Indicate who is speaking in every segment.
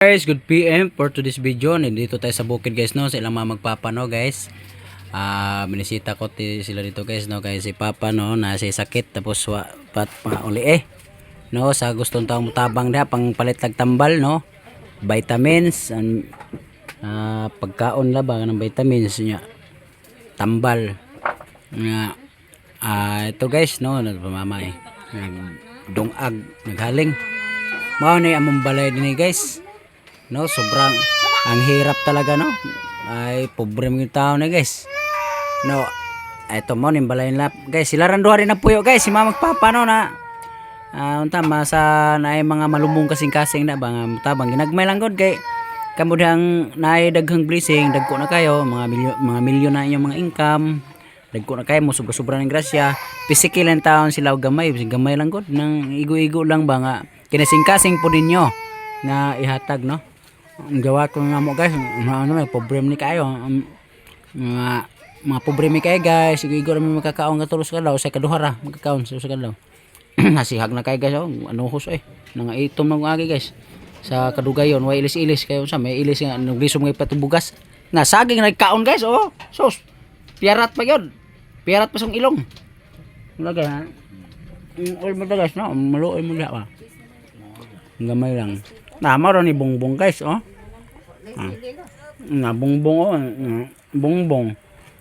Speaker 1: Guys, good PM for today's video. Nandito tayo sa bukid guys no, sa ilang mga magpapano guys. Ah, binisita ko ti sila dito guys no, kay si Papa no, nasa sakit tapos pat pa uli eh. No, sa gustong tao mutabang na pang palit tambal no. Vitamins and ah, pagkaon la ba ng vitamins niya. Tambal. Nga ah ito guys no, nagpamama eh. Nagdungag, naghaling. Mao ni among balay dinhi guys. No, sobrang ang hirap talaga no. Ay pobre mga tao na guys. No, eto mo ning balay lap. Guys, sila ran duha rin na puyo guys. Si mama no na Ah, unta masa naay mga malumong kasing-kasing na ba nga tabang ginagmay lang gud kay kamudang naay daghang blessing dagko na kayo mga milyon mga milyon na inyong mga income dagko na kayo mo sobra-sobra ng grasya pisikil ang taon sila gamay gamay lang gud nang igo-igo lang ba nga kinasing-kasing po ninyo nga ihatag no ang gawa ko nga mo guys ano may problem ni kayo. Mga mga problema kayo guys. Ra mi makakaon ka tulos ka daw sa kaduha ra makakaon sa ka nasihag na kayo guys oh. Ano hus eh. Nang itom ng agi guys. Sa kadugayon way ilis-ilis. Kayo sa may ilis nga naglisom nga patubugas. Nga saging nagkaon guys oh. Sus piarat pa yun. Piarat pa song ilong. Wala ka ha oil mo guys no? Maluoy mo pa gamay lang. Na maro ni bongbong guys oh ah. nga bongbong oh nga, bongbong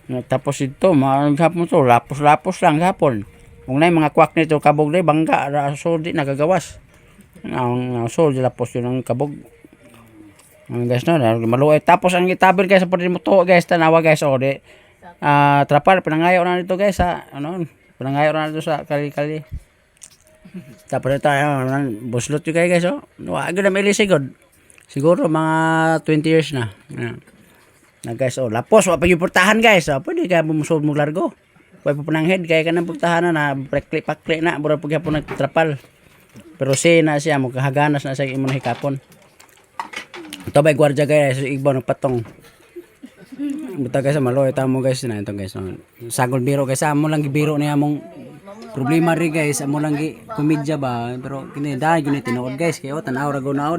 Speaker 1: nga, tapos ito maghapon to lapos-lapos lang hapon. Kung na mga kwak nito kabog na bangga ra di nagagawas. Ang so di lapos yun ang kabog. Ang guys no maluoy tapos ang itabir guys sa mo to guys tanawa guys oh di. Ah trapal pinangayo na dito guys sa ano pinangayo na dito sa kali-kali. Tapos ito ayun ano, buslot yung kayo guys oh. Wag na may sigod siguro mga 20 years na. Na guys oh lapos. Wa pa yung portahan guys. Oh pwede ka bumusod mo largo. Pwede po ng head. Kaya ka ng pagtahanan na pakli pakli na. Bura pag po nagtrapal. Pero si na siya mo kahaganas na sa imo na hikapon. Ito ba gwardiya guys? Igbaw ng patong. Buta guys maloy. Tamo guys na ito guys. no. Sagol biro guys amo lang gibiro niya mong problema ri guys. Amo lang gi komedya ba? Pero kini dahil gini tinuod guys. Kaya tanaw ra go na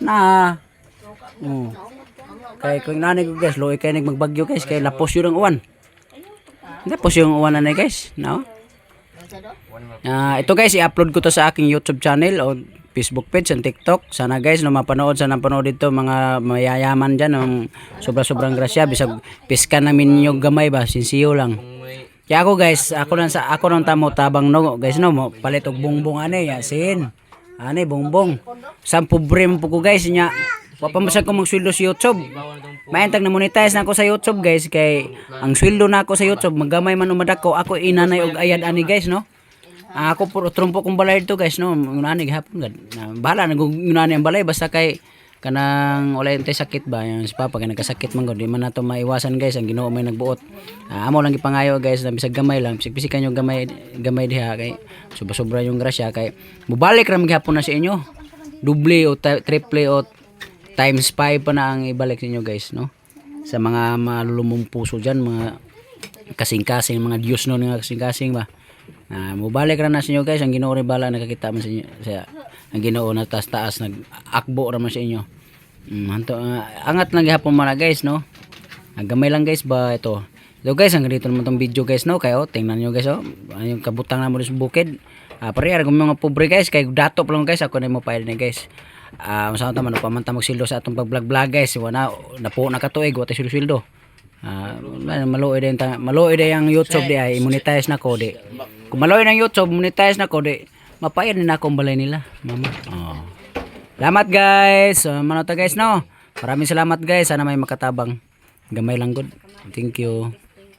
Speaker 1: na oh kay kung nanay ko guys loy kay nagmagbagyo guys kay lapos yun ang uwan tapos yung uwan na guys, no? Ah, ito guys, i-upload ko to sa aking YouTube channel o Facebook page and TikTok. Sana guys, no mapanood sana panood dito mga mayayaman diyan ng sobra-sobrang grasya bisag piska namin yung gamay ba, sinsiyo lang. Kaya ako guys, ako lang sa ako nang tamo tabang no, guys no, mo palit og bongbong ane yasin. Ane bongbong. Sa pobre mo po ko guys nya. Wa pa masag ko magsweldo sa YouTube. Maentag na monetize na ako sa YouTube guys kay ang sweldo na ako sa YouTube magamay man umadak ko ako inanay og ayad ani guys no. Ah, ako puro trumpo kong balay to guys no. Unani gihapon gad. Bahala na ang balay basta kay kanang wala yung sakit ba? Yung si Papa kay nagkasakit man gud di man nato maiwasan guys. Ang Ginoo may nagbuot. Ah, amo lang gipangayo guys. Na bisag gamay lang. Bisag bisikan yung gamay gamay diha kay sobra-sobra yung grasya kay mubalik ra gihapon na sa inyo. Duble o triple o times 5 pa na ang ibalik ninyo guys no? Sa mga malulumong puso dyan mga kasing-kasing mga Diyos no? Nga kasing-kasing ba? Ah mubalik ra na sa inyo guys. Ang Ginoo rin bala nakakita man sa inyo sa ang Ginoo na taas-taas nag-akbo ra man sa inyo. Mm, hanto, ah, angat lang gihapon man na guys no? Ang gamay lang guys ba ito? Ito guys ang ganito naman tong video guys no? Kayo tingnan nyo guys oh. Yung kabutang na mo sa bukid. Ah pare kung mga pobre guys kay dato pa lang guys ako na mo file ni guys. Ah uh, unsa man pamanta magsildo sa atong pag-vlog-vlog guys. Wala na po nakatuig wa tay sildo ah maluoy din maluoy din ang YouTube di ay monetize na ko di. Kung maluoy ng YouTube monetize na ko di mapayad na akong balay nila mama. Oh salamat guys. Uh, manota guys no? Maraming salamat guys. Sana may makatabang gamay lang good. Thank you